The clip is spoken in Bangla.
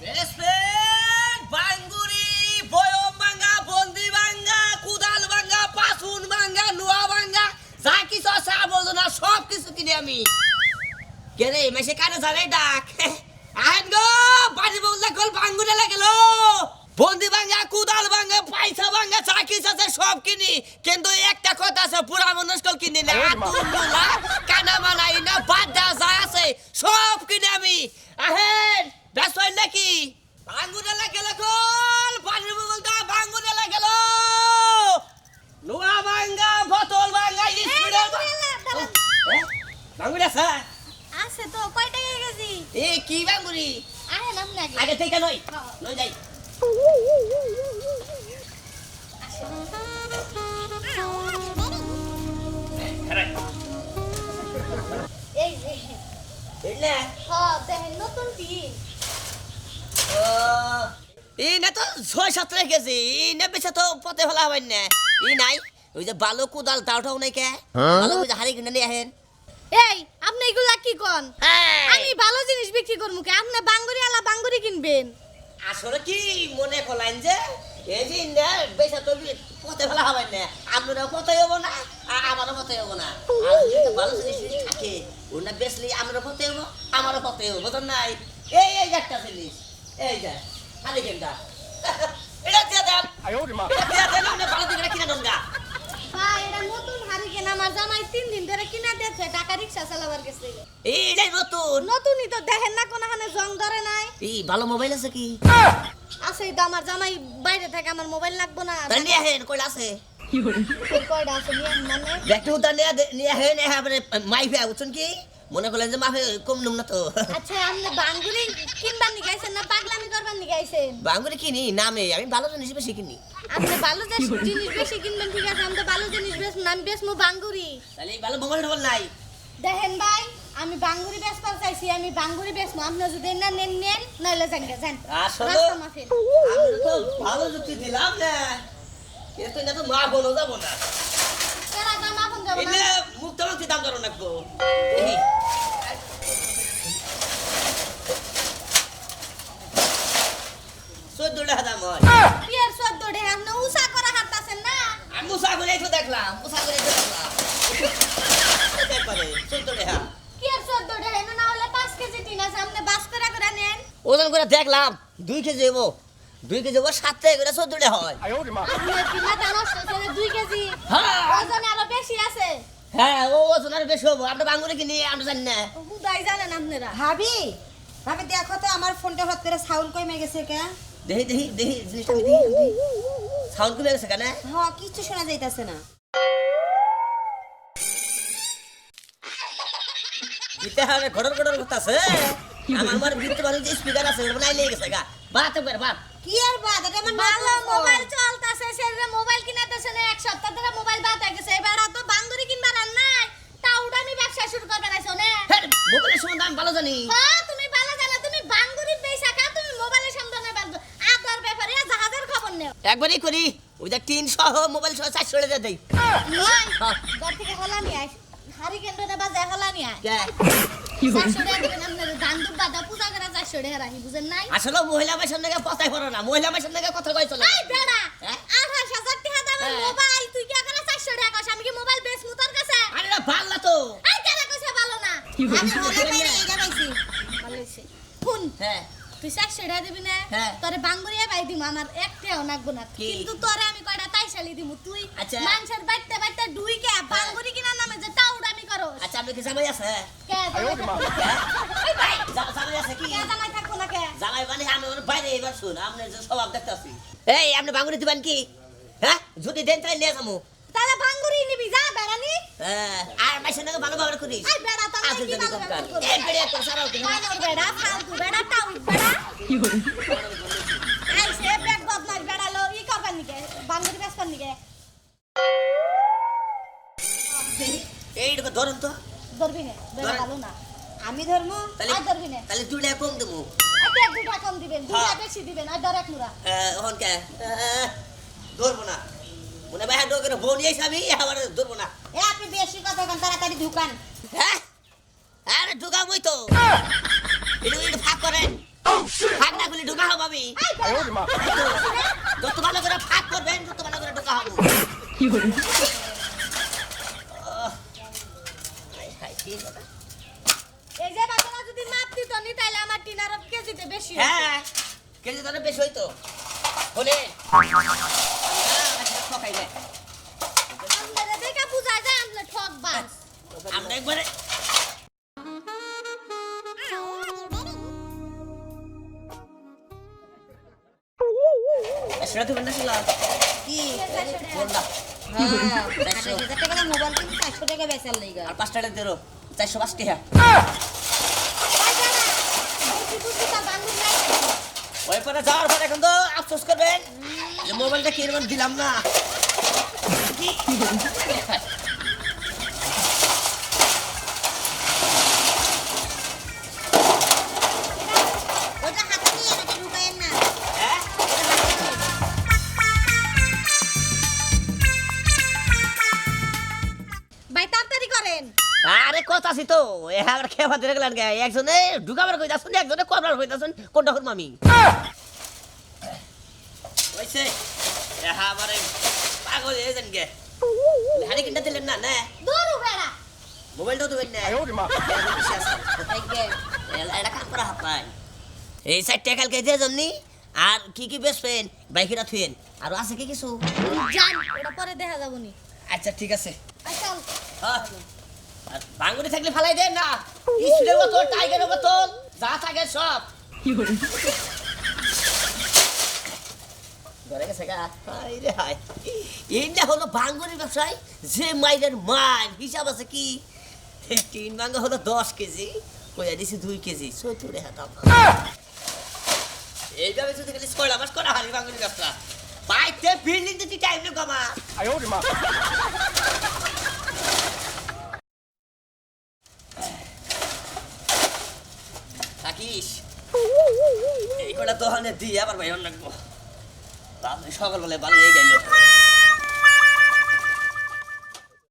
বেসমেন্ট বাঙ্গুরি বয়ম ভাঙ্গা বন্দি ভাঙ্গা কুদাল ভাঙ্গা পাসুন ভাঙ্গা নোয়া ভাঙ্গা যা কিছু আছে বলতো সব কিছু কিনে আমি। কেরে মেসে কানে জানে ডাক। আহেন গো বাড়ি বললে কল বাঙ্গুরে লাগেল। বন্দি ভাঙ্গা কুদাল ভাঙ্গা পয়সা ভাঙ্গা যা কিছু আছে সব কিনি। কিন্তু একটা কথা আছে পুরা মানুষ কল কিনি না। আতুল্লা কানা মানাই না বাদ দেওয়া যা আছে সব কিনে আমি। হইন নাকি? বাঙ্গুরে লাগেল কল বাড়ি বলতা বাঙ্গুরে লাগেল নোয়া ভাঙ্গা বোতল ভাঙ্গা স্পিডার বাঙ্গুরে আছে আছে তো কয় টাকা কেজি? এ কি বাঙ্গুরি আরে নাম লাগে আগে থেকে নই নই যাই। এই যে। বুঝলে হ দেখেন নতুন টিন। ও ই তো ছয় সাত রেখেছি ই না বেছে তো পথে ফেলা হবেন না। ই নাই ওই যে বালো কোদাল তাওটাও নাই কে? ভালো ওই যে হাড়ি কিনে নিয়ে আহেন। এই আপনি এগুলা কি কোন? আমি ভালো জিনিস বিক্রি করব কে? আপনি বাঙ্গুরি আলা বাঙ্গুরি কিনবেন। আসলে কি মনে করলেন যে এই যে না বেছে তো পথে ফেলা হবেন না। আপনারও পথে হব না আর আমারও পথে হব না। আর যদি ভালো জিনিস থাকে ওনা বেচলি আমারও পথে হব আমারও পথে হব বুঝলেন নাই? এই এই একটা জিনিস। এই যে হাড়ি কিনটা এটা দিয়ে দেন। এটা দিয়ে দেন আপনি ভালো দিকে কিনে দেন গা। ভাই এটা নতুন হারিকেন আমার জামাই তিন দিন ধরে কিনা দিয়েছে টাকা রিক্সা চালাবার গেছে। এইটাই নতুন। নতুনই তো দেখেন না কোনখানে জং ধরে নাই। এই ভালো মোবাইল আছে কি? আছে তো আমার জামাই বাইরে থেকে আমার মোবাইল লাগবো না। তাহলে নিয়ে আহেন কইলা আছে? কয়টা আছে নিয়ে মানে। ব্যাগটা উতার নিয়ে নিয়ে আহেন হ্যাঁ মানে মাইফে বুঝছেন কি? মনে করলেন যে মাফে কম নুম না তো। আচ্ছা আপনি বাঙ্গুরি কিনবার নি গাইছেন না পাগলামি করবার নি গাইছেন বাঙ্গুরি কিনি নামে আমি ভালো জিনিস বেশি কিনি। আপনি ভালো জিনিস বেশি কিনবেন ঠিক আছে আমি তো ভালো জিনিস বেশ আমি বেশমু বাঙ্গুরি। তাহলে এই ভালো মোবাইল টোবাইল নাই। দেখেন ভাই আমি বাঙ্গুরি বেচবার চাইছি আমি বাঙ্গুরি বেচমু। আপনি যদি না নেন নেন নইলে যান যান। আসলে আমি তো ভালো যুক্তি দিলাম না কিন্তু এটা তো মা বলো যাব না। কেরা দাম আপন যাব এলে না মুক্ত মুক্তি দাম ধরো নাকবো এই দাম হয় পিয়ার সদ্য আপনি উষা করা না আমি করে একটু দেখলাম করে ওজন করে দেখলাম। দুই কেজি হব। দুই কেজি হব সাত টাকা করে চোদ্দ হয়। দুই কেজি। হ্যাঁ। ওজন আরও বেশি আছে। হ্যাঁ ও ওজন আর বেশি হব আমরা বাঙ্গুরে কিনি আমরা জানি না। হুদাই জানেন আপনারা। ভাবি ভাবি দেখো তো আমার ফোনটা হট করে সাউন্ড কমে গেছে কে? দেখি দেখি দেখি জিনিসটা দেখি সাউন্ড কমে গেছে কেন হ কিছু শোনা যাইতাছে না। ইতে হারে ঘটর ঘটর করতেছে। আমার আমার বিদ্যুৎ বাড়ি যে স্পিকার আছে ওটা নাই লেগে গেছে গা। বাত বাত কি আর বাদ? এটা আমার ভালো মোবাইল। চলতেছে সেরে মোবাইল কিনাতেছে না এক সপ্তাহ ধরে মোবাইল বাদ হয়ে গেছে। এবার তো বাঙ্গুরি কিনবার আর নাই। তা উড়ানি ব্যবসা শুরু করবে না শোনে। মোবাইলের সম্বন্ধে আমি ভালো জানি। হ্যাঁ তুমি ভালো জানো তুমি বাঙ্গুরি বেচা খা তুমি মোবাইলের সামনে বাদ আদার ব্যাপারে জাহাজের খবর নেও। একবারই করি ওই যে টিন সহ মোবাইল সহ চারশো টাকা দেই। হ্যাঁ। ঘর থেকে হলা নিয়ে আয় হারি কেন্দ্র না আসলে মহিলা মেশিন থেকে কথাই করো না মহিলা মেশিন থেকে কথা কই চলে। হ্যাঁ? আঠাশ হাজার টাকা দামের হ্যাঁ। মোবাইল তুই কি এখানে চারশো টাকা কস? আমি কি মোবাইল বেচ মুতার কাছে? আরে না ভালো তো। এই কেন কইছে ভালো না। আমি হলে পাইলে এইটা পাইছি ভালো হইছে শুন হ্যাঁ। তুই চারশো টাকা দিবি না। তোরে বাঙ্গুরিয়া পাই দিমু আমার একটাও নাগবো না। কিন্তু তোরে আমি কয়টা তাইশালি দিমু? তুই আচ্ছা। মানুষের বাইতে বাইতে ডুইকে বাঙ্গুরি কিনা নামে যে টাউডামি করো আচ্ছা কি জামাই আছে এই আপনি যে স্বভাব দেখতে আছি এই আপনি বাঙুরি দিবেন কি? হ্যাঁ? যদি দেন তাই নিয়ে যাব। তাহলে বাঙ্গুরি নিবি যা বেড়ানি হ্যাঁ, আর মাসের নাকি ভালো ব্যবহার করিস। এই বেড়া তো কি ভালো ব্যবহার করব? এই বেড়ে একটা সারাও তুমি। বানর বেড়া ফালতু বেড়া টাউট বেড়া। আই সে ব্যাগ বদমাস বেড়ালো ই করবার নিকে বাঙ্গুরি বেসবার নিকে। এইটুকু ধরুন তো। ধরবি না বেড়া ভালো না। আমি ধর্ম তাহলে আর ধরবি না। তাহলে দুটা কম দেবো। দুটা কম দিবেন দুটা হ্যাঁ। বেশি দিবেন আর ডরেক মুরা এখন কে? ধরবো না। মনে ভাই ডোকের বোন এসে আমি আবার ধরবো না। এ আপনি বেশি কথা কন তাড়াতাড়ি ঢুকান। হ্যাঁ? আরে ঢুকাবই তো। একটু একটু ফাঁক করেন। ফাঁক না বলি ঢোকা হব আমি। যত ভালো করে ফাঁক করবেন তত ভালো করে ঢোকা হব। আহ, হায় হায়, কি কথা? এই যে বাচ্চারা যদি মাপ দিত নি তাইলে আমার টিনার কেজিতে বেশি হতো। হ্যাঁ কেজি তাহলে বেশি হইতো আপনারা যায় আপনি ঠকবাজ আমরা একবারে সেটা তুমি না ছিল কি হ্যাঁ, মোবাইল কিনতে চারশো টাকা বেচার লেগে আর পাঁচ টাকা চারশো পাঁচ টাকা ভাই বেড়া, বেশি বুদ্ধি তার বান্ধব নাই নাকি? ওই পরে যাওয়ার পর এখন তো আফসোস করবেন। মোবাইলটা কীরকম দিলাম না। খেয়ে ভাত রেখে লাগে একজনে ঢুকাবার কই যাচ্ছেন একজনে কবরার কই যাচ্ছেন কোনটা করব আমি? হইছে এ আমারে পাগল হয়ে যান গে। হাড়ি কিনতে দিলেন না না? দূর বেড়া। দেবেন না। দেখবে এটা কাম করা হাতায় এই সাইডটা কালকে দিয়ে যামনি আর কি কি বেচবেন? বাইকেরা থুয়েন। আর আছে কি কিছু? জান ওটা পরে দেখা যাবনি আচ্ছা ঠিক আছে। আই চল। হ্যাঁ। আর বাঙ্গুরি থাকলে ফালাই দেন না। স্প্রে বোতল টাইগারের বোতল যা থাকে সব। ঘরে গেছে গা। হাই রে হাই এইটা হলো বাঙ্গুরির ব্যবসায় যে মাইরের মাইল হিসাব আছে কি? তিন বাঙ্গা হলো দশ কেজি কইয়া দিছি দুই কেজি। সত্তর হাতাম এইভাবে যদি খালি ছয়লা মাস করা হারি বাঙ্গুরির ব্যবসা। পাইতে বিল্ডিং দিতে টাইম নেই কমা থাকিস? এই কটা তো দিয়ে আবার ভাই অন্য সকালবেলায় বানিয়ে গেল।